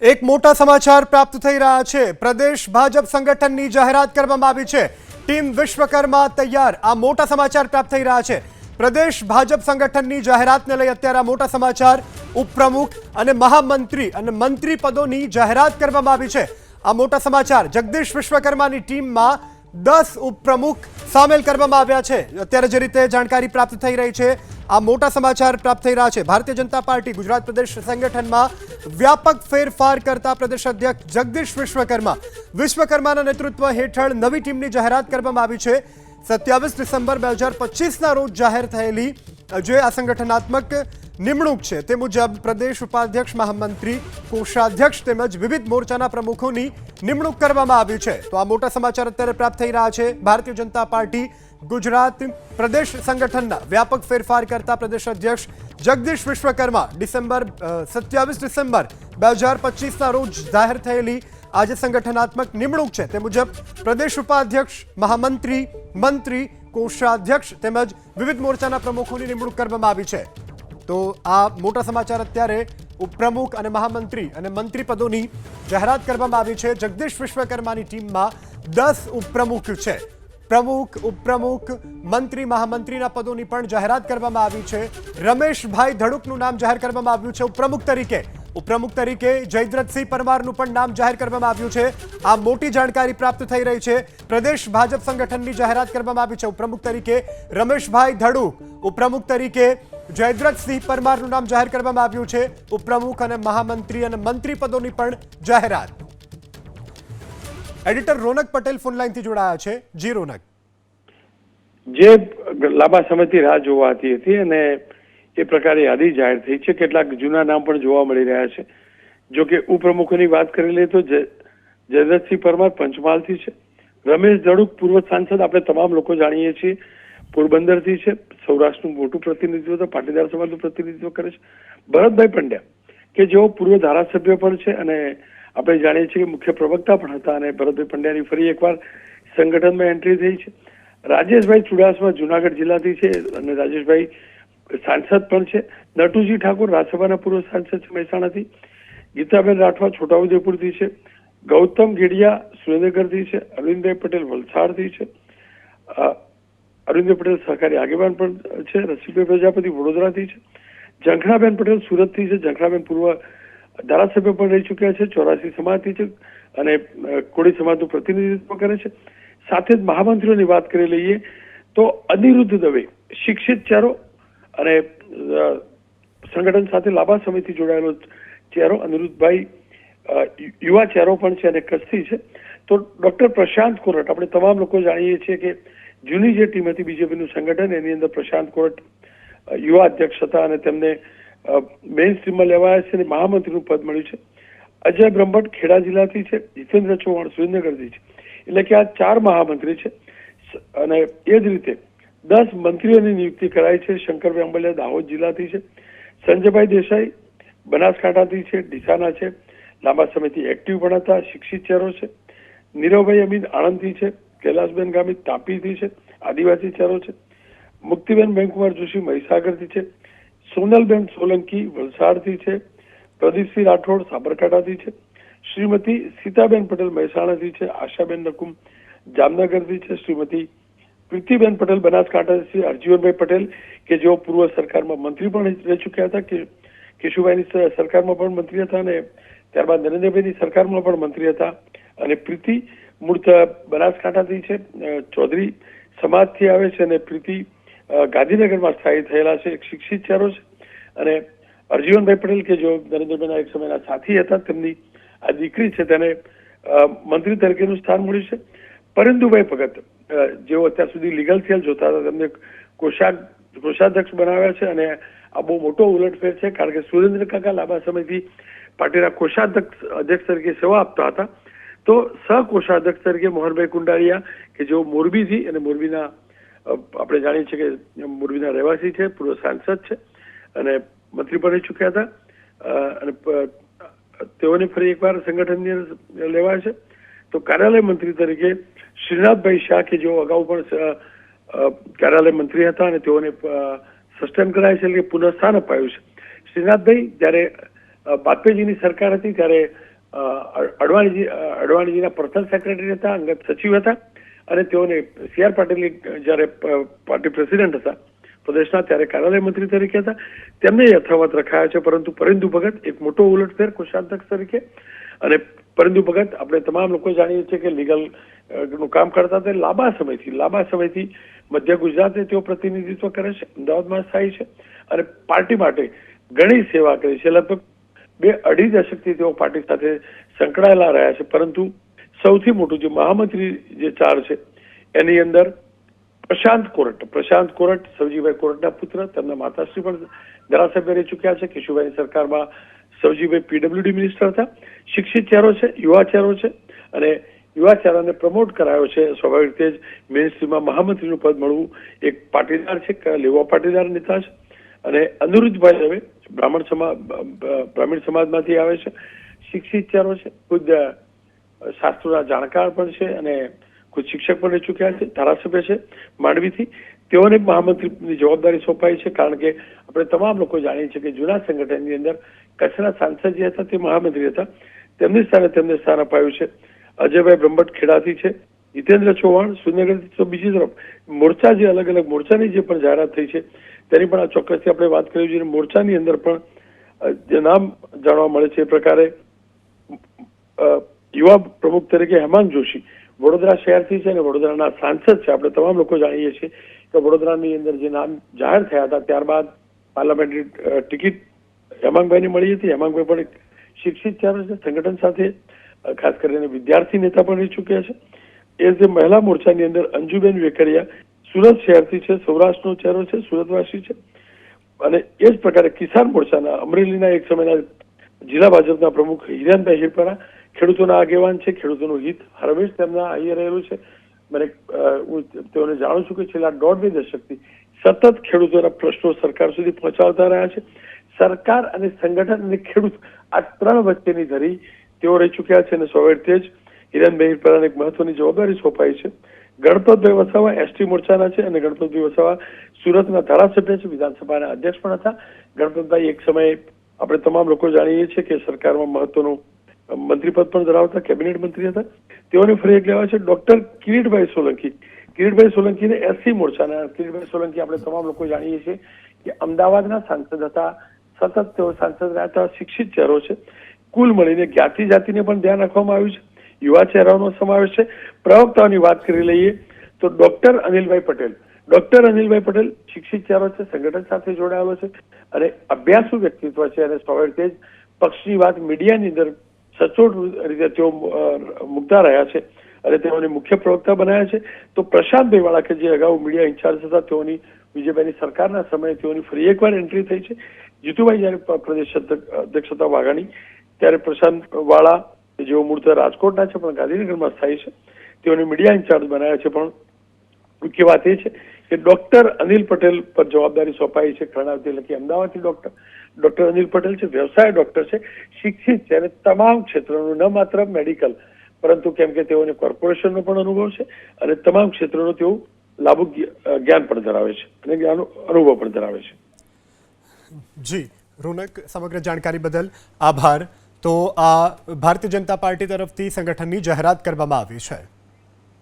એક મોટા સમાચાર પ્રાપ્ત થઈ રહ્યા છે. પ્રદેશ ભાજપ સંગઠનની જાહેરાત કરવામાં આવી છે. ટીમ વિશ્વકર્મા તૈયાર. આ મોટા સમાચાર પ્રાપ્ત થઈ રહ્યા છે. પ્રદેશ ભાજપ સંગઠનની જાહેરાતને લઈ અત્યારે મોટા સમાચાર ઉપપ્રમુખ અને મહામંત્રી અને મંત્રી પદોની જાહેરાત કરવામાં આવી છે. આ મોટા સમાચાર જગદીશ વિશ્વકર્માની ટીમમાં દસ ઉપપ્રમુખ સામેલ કરવામાં આવ્યા છે. અત્યારે જે રીતે જાણકારી પ્રાપ્ત થઈ રહી છે, આ મોટા સમાચાર પ્રાપ્ત થઈ રહ્યા છે. ભારતીય જનતા પાર્ટી, ગુજરાત પ્રદેશ સંગઠનમાં વ્યાપક ફેરફાર કરતા પ્રદેશ અધ્યક્ષ જગદીશ વિશ્વકર્મા, વિશ્વકર્માના નેતૃત્વ હેઠળ નવી ટીમની જાહેરાત કરવામાં આવી છે. સત્યાવીસ ડિસેમ્બર બે હજાર પચીસના રોજ જાહેર થયેલી જે આ સંગઠનાત્મક નિમણૂક છે. તે મુજબ પ્રદેશ ઉપાધ્યક્ષ, મહામંત્રી, કોષાધ્યક્ષ તેમજ વિવિધ મોરચાના પ્રમુખોની નિમણૂક કરવામાં આવી છે. તો આ મોટા સમાચાર અત્યારે પ્રાપ્ત થઈ રહ્યા છે. ભારતીય જનતા પાર્ટી, ગુજરાત પ્રદેશ સંગઠનના વ્યાપક ફેરફાર કરતા પ્રદેશ અધ્યક્ષ જગદીશ વિશ્વકર્મા ડિસેમ્બર સત્યાવીસ ડિસેમ્બર બે હજાર પચીસના રોજ જાહેર થયેલી આજે સંગઠનાત્મક નિમણૂક છે. તે મુજબ પ્રદેશ ઉપાધ્યક્ષ, મહામંત્રી, મંત્રી, કોષાધ્યક્ષ તેમજ વિવિધ મોરચાના પ્રમુખોની નિમણૂક કરવામાં આવી છે. તો આ મોટા સમાચાર અત્યારે ઉપપ્રમુખ અને મહામંત્રી અને મંત્રી પદોની જાહેરાત કરવામાં આવી છે. જગદીશ વિશ્વકર્માની ટીમમાં દસ ઉપપ્રમુખ છે. પ્રમુખ, ઉપપ્રમુખ, મંત્રી, મહામંત્રીના પદોની પણ જાહેરાત કરવામાં આવી છે. રમેશભાઈ ધડુકનું નામ જાહેર કરવામાં આવ્યું છે ઉપપ્રમુખ તરીકે. ઉપપ્રમુખ તરીકે જયદ્રથસિંહ પરમારનું પણ નામ જાહેર કરવામાં આવ્યું છે. આ મોટી જાણકારી પ્રાપ્ત થઈ રહી છે. પ્રદેશ ભાજપ સંગઠનની જાહેરાત કરવામાં આવી છે. ઉપપ્રમુખ તરીકે રમેશભાઈ ધડુક. ઉપપ્રમુખ તરીકે જયદ્રથસિંહ પરમારનું નામ જાહેર કરવામાં આવ્યું છે. ઉપપ્રમુખ અને મહામંત્રી અને મંત્રી પદોની પણ જાહેરાત. એડિટર રોનક પટેલ ફોનલાઈનથી જોડાયા છે. જી રોનક. જે લાંબા સમયથી રાહ જોવાતી હતી અને એ પ્રકારે યાદી જાહેર થઈ છે. કેટલાક જૂના નામ પણ જોવા મળી રહ્યા છે. જો કે ઉપપ્રમુખોની વાત કરી લઈએ તો જય- જયદ્રથસિંહ પરમાર પંચમહાલથી છે. રમેશ ધડુક પૂર્વ સાંસદ. આપણે તમામ લોકો જાણીએ છીએ. પોરબંદરથી છે. સૌરાષ્ટ્રનું મોટું પ્રતિનિધિત્વ પાટીદાર સમાજનું પ્રતિનિધિત્વ કરે છે. ભરતભાઈ પંડ્યા, કે જેઓ પૂર્વ ધારાસભ્ય પણ છે અને આપણે જાણીએ છીએ કે મુખ્ય પ્રવક્તા પણ હતા અને ભરતભાઈ પંડ્યાની ફરી એકવાર સંગઠનમાં એન્ટ્રી થઈ છે. રાજેશભાઈ ચુડાસમા જુનાગઢ જિલ્લાથી છે અને રાજેશભાઈ સાંસદ પણ છે. નટુજી ઠાકોર રાજ્યસભાના પૂર્વ સાંસદ છે, મહેસાણાથી. ગીતાબેન રાઠવા છોટાઉદેપુરથી છે. ગૌતમ ગેડિયા સુરેન્દ્રનગરથી છે. અરવિંદભાઈ પટેલ વલસાડથી છે. અરવિંદભાઈ પટેલ સહકારી આગેવાન પણ છે, રસિકભાઈ પ્રજાપતિ વડોદરાથી છે ઝંખનાબેન પટેલ સુરતથી છે ઝંખનાબેન પૂર્વ ધારાસભ્ય પણ રહી ચૂક્યા છે, ચોરાસી સમાજથી છે અને કોળી સમાજનું પ્રતિનિધિત્વ કરે છે. સાથે જ મહામંત્રીઓની વાત કરી લઈએ તો અનિરુદ્ધ દવે શિક્ષિત ચહેરો અને સંગઠન સાથે લાંબા સમયથી જોડાયેલો ચહેરો, અનિરુદ્ધભાઈ યુવા ચહેરો પણ છે અને કચ્છથી છે. તો ડોક્ટર પ્રશાંત કોરટ, આપણે તમામ લોકો જાણીએ છીએ કે જૂની જે ટીમ હતી બીજેપીનું સંગઠન, એની અંદર પ્રશાંત કોર્ટ યુવા અધ્યક્ષ હતા અને તેમને મેઇન સ્ટ્રીમમાં લેવાયા છે અને મહામંત્રીનું પદ મળ્યું છે. અજય બ્રહ્મભટ્ટ ખેડા જિલ્લાથી છે, જીતેન્દ્ર ચૌહાણ સુરેન્દ્રનગરથી છે. એટલે કે આ ચાર મહામંત્રી છે. અને એ જ રીતે દસ મંત્રીઓની નિયુક્તિ કરાઈ છે, શંકરભાઈ અંબલિયા દાહોદ જિલ્લાથી છે, સંજયભાઈ દેસાઈ બનાસકાંઠાથી છે, ડીસાના છે, લાંબા સમયથી એક્ટિવ પણ હતા, શિક્ષિત ચહેરો છે, નીરવભાઈ અમીન આણંદથી છે કૈલાસબેન ગામિત તાપીથી છે, આદિવાસી ચારો છે. મુક્તિબેન બેનકુમાર જોશી મહીસાગરથી છે, સોનલબેન સોલંકી વલસાડથી છે, પ્રદીપસિંહ રાઠોડ સાબરકાંઠાથી છે, શ્રીમતી સીતાબેન પટેલ મહેસાણાથી છે, આશાબેન નકુમ જામનગરથી છે, શ્રીમતી પ્રીતિબેન પટેલ બનાસકાંઠાથી છે હરજીવનભાઈ પટેલ કે જેઓ પૂર્વ સરકારમાં મંત્રી પણ રહી ચૂક્યા હતા, કે કેશુભાઈની સરકારમાં પણ મંત્રી હતા અને ત્યારબાદ નરેન્દ્રભાઈની સરકારમાં પણ મંત્રી હતા અને પ્રીતિ મૂળ બનાસકાંઠાથી છે. ચૌધરી સમાજથી આવે છે અને પ્રીતિ ગાંધીનગરમાં સ્થાયી થયેલા છે. એક શિક્ષિત ચહેરો છે. અને અરજીવનભાઈ પટેલ કે જો નરેન્દ્રભાઈના એક સમયના સાથી હતા, તેમની આ દીકરી છે, તેને મંત્રી તરીકેનું સ્થાન મળ્યું છે. પરિંદુભાઈ ભગત જેઓ અત્યાર સુધી લીગલ સેલ જોતા હતા, તેમને કોષા કોષાધ્યક્ષ બનાવ્યા છે અને આ બહુ મોટો ઉલટફેર છે, કારણ કે સુરેન્દ્ર કાકા લાંબા સમયથી પાર્ટીના કોષાધ્યક્ષ, અધ્યક્ષ તરીકે સેવા આપતા હતા. તો સહકોષાધ્યક્ષ તરીકે મોહનભાઈ કુંડારિયા કે જેઓ મોરબીથી અને મોરબીના આપણે જાણીએ છીએ કે મોરબીના રહેવાસી છે પૂર્વ સાંસદ છે અને મંત્રી રહી ચૂક્યા હતા. અને તેઓને ફરી એકવાર સંગઠનની લેવાય છે. તો કાર્યાલય મંત્રી તરીકે શ્રીનાથભાઈ શાહ કે જેઓ અગાઉ પણ કાર્યાલય મંત્રી હતા અને તેઓને સસ્ટેન કરાય છે એટલે પુનઃસ્થાન અપાયું છે. શ્રીનાથભાઈ જ્યારે અ, સરકાર હતી ત્યારે અડવાણીજી અડવાણીજીના પર્સનલ સેક્રેટરી હતા, અંગત સચિવ હતા અને તેઓને સી આર પાટીલની, જ્યારે પાર્ટી પ્રેસિડેન્ટ હતા, પ્રદેશના ત્યારે કાર્યાલય મંત્રી તરીકે હતા. તેમને યથાવત રખાયા છે, પરંતુ પરિંદુ ભગત એક મોટો ઉલટફેર કોષાધ્યક્ષ તરીકે અને પરિંદુ ભગત, આપણે તમામ લોકો જાણીએ છીએ કે લીગલનું કામ કરતા તે લાંબા સમયથી લાંબા સમયથી મધ્ય ગુજરાતે તેઓ પ્રતિનિધિત્વ કરે છે, અમદાવાદમાં સ્થાયી છે અને પાર્ટી માટે ઘણી સેવા કરી છે. લગભગ બે અઢી દશકથી તેઓ પાર્ટી સાથે સંકળાયેલા રહ્યા છે. પરંતુ સૌથી મોટું જે મહામંત્રી જે ચાર છે, એની અંદર પ્રશાંત કોરટ. પ્રશાંત કોરટ, સવજીભાઈ કોરટના પુત્ર, તેમના માતાશ્રી પણ ધારાસભ્ય રહી ચૂક્યા છે. કેશુભાઈ સરકારમાં સવજીભાઈ પીડબ્લ્યુડી મિનિસ્ટર હતા. શિક્ષિત ચહેરો છે, યુવા ચહેરો છે અને યુવા ચહેરાને પ્રમોટ કરાયો છે. સ્વાભાવિક રીતે જ મિનિસ્ટ્રીમાં મહામંત્રીનું પદ મળવું એક પાટીદાર છે, લેવા પાટીદાર નેતા છે. અને અનિરુદ્ધભાઈ હવે બ્રાહ્મણ સમાજ બ્રાહ્મણ સમાજમાંથી આવે છે. શિક્ષિત ચારો છે. ખુદ શાસ્ત્રોના જાણકાર પણ છે અને ખુદ શિક્ષક પણ રહી ચૂક્યા છે, ધારાસભ્ય છે, માંડવીથી. તેઓને મહામંત્રીની જવાબદારી સોંપાઈ છે, કારણ કે આપણે તમામ લોકો જાણીએ છીએ કે જૂના સંગઠનની અંદર કચ્છના સાંસદ જે હતા તે મહામંત્રી હતા. તેમની સ્થાને તેમને સ્થાન અપાયું છે. અજયભાઈ બ્રહ્મભટ્ટ ખેડાથી છે. જીતેન્દ્ર ચૌહાણ, સુરેન્દ્રનગરથી તો બીજી તરફ. મોરચા જે અલગ અલગ મોરચાની જે પણ જાહેરાત થઈ છે તેની પણ આ ચોક્કસથી આપણે વાત કરવી જોઈએ. મોરચાની અંદર પણ જે નામ જાણવા મળે છે એ પ્રકારે યુવા પ્રમુખ તરીકે હેમાંગ જોશી વડોદરા શહેરથી છે અને વડોદરાના સાંસદ છે. આપણે તમામ લોકો જાણીએ છીએ કે વડોદરાની અંદર જે નામ જાહેર થયા હતા, ત્યારબાદ પાર્લામેન્ટરી ટિકિટ હેમાંગભાઈને મળી હતી. હેમાંગભાઈ પણ શિક્ષિત છે, સંગઠન સાથે ખાસ કરીને વિદ્યાર્થી નેતા પણ રહી ચૂક્યા છે. એ જે મહિલા મોરચાની અંદર અંજુબેન વેકરિયા સુરત શહેરથી છે, સૌરાષ્ટ્રનો ચહેરો છે, સુરતવાસી છે. અને એ જ પ્રકારે કિસાન મોરચાના, અમરેલીના એક સમયના જિલ્લા ભાજપના પ્રમુખ હિરેનભાઈ હિરપરા ખેડૂતોના આગેવાન છે, ખેડૂતોનું હિત હરમેશ તેમના અહીં રહેલું છે. મને હું તેઓને જાણું છું કે છેલ્લા દોઢ બે દશકથી સતત ખેડૂતોના પ્રશ્નો સરકાર સુધી પહોંચાડતા રહ્યા છે. સરકાર અને સંગઠન અને ખેડૂત આ ત્રણ વચ્ચેની ધરી તેઓ રહી ચૂક્યા છે અને સ્વાભાવિક રીતે જ હિરેનભાઈ હિરપરાને એક મહત્વની જવાબદારી સોંપાઈ છે. ગણપતભાઈ વસાવા એસટી મોરચાના છે અને ગણપતભાઈ વસાવા સુરતના ધારાસભ્ય છે. વિધાનસભાના અધ્યક્ષ પણ હતા. ગણપતભાઈ એક સમયે આપણે તમામ લોકો જાણીએ છીએ કે સરકારમાં મહત્વનું મંત્રીપદ પણ ધરાવતા, કેબિનેટ મંત્રી હતા. તેઓને ફરિયાદ લેવા છે ડોક્ટર કિરીટભાઈ સોલંકી. કિરીટભાઈ સોલંકીને એસસી મોરચાના, કિરીટભાઈ સોલંકી આપણે તમામ લોકો જાણીએ છીએ કે અમદાવાદના સાંસદ હતા. સતત તેઓ સાંસદ રહ્યા હતા, શિક્ષિત ચહેરો છે. કુલ મળીને જ્ઞાતિ જાતિને પણ ધ્યાન રાખવામાં આવ્યું છે. યુવા ચહેરાનો સમાવેશ છે. પ્રવક્તાઓની વાત કરી લઈએ તો ડોક્ટર અનિલભાઈ પટેલ. ડોક્ટર અનિલભાઈ પટેલ શિક્ષિત ચહેરો છે, સંગઠન સાથે જોડાયેલો છે અને અભ્યાસુ વ્યક્તિત્વ છે અને સ્વાભાવિક રીતે પક્ષની વાત મીડિયાની અંદર સચોટ રીતે તેઓ મૂકતા રહ્યા છે અને તેઓને મુખ્ય પ્રવક્તા બનાવ્યા છે. તો પ્રશાંતભાઈ વાળા કે જે અગાઉ મીડિયા ઇન્ચાર્જ હતા, તેઓની, વિજયભાઈની સરકારના સમયે તેઓની ફરી એકવાર એન્ટ્રી થઈ છે. જીતુભાઈ જયારે પ્રદેશ અધ્યક્ષ હતા વાઘાણી, ત્યારે પ્રશાંત વાળા જેઓ મૂળતઃ રાજકોટના છે, પણ ગાંધીનગરમાં સ્થાયી છે. તેઓને મીડિયા ઇન્ચાર્જ બનાવ્યા છે, પણ મુખ્ય વાત એ છે કે ડોક્ટર અનિલ પટેલ પર જવાબદારી સોંપાઈ છે. કર્ણાવતી લખી અમદાવાદથી ડોક્ટર ડોક્ટર અનિલ પટેલ છે, વ્યવસાય ડોક્ટર છે, શિક્ષિત છે અને તમામ ક્ષેત્રોનું, ન માત્ર મેડિકલ પરંતુ કેમ કે તેઓને કોર્પોરેશનનો પણ અનુભવ છે અને તમામ ક્ષેત્રોનો તેઓ લાભુ જ્ઞાન પણ ધરાવે છે અને જ્ઞાન, અનુભવ પણ ધરાવે છે. જી, રોનક, સમગ્ર જાણકારી બદલ આભાર. તો આ ભારતીય જનતા પાર્ટી તરફથી સંગઠનની જાહેરાત કરવામાં આવી છે.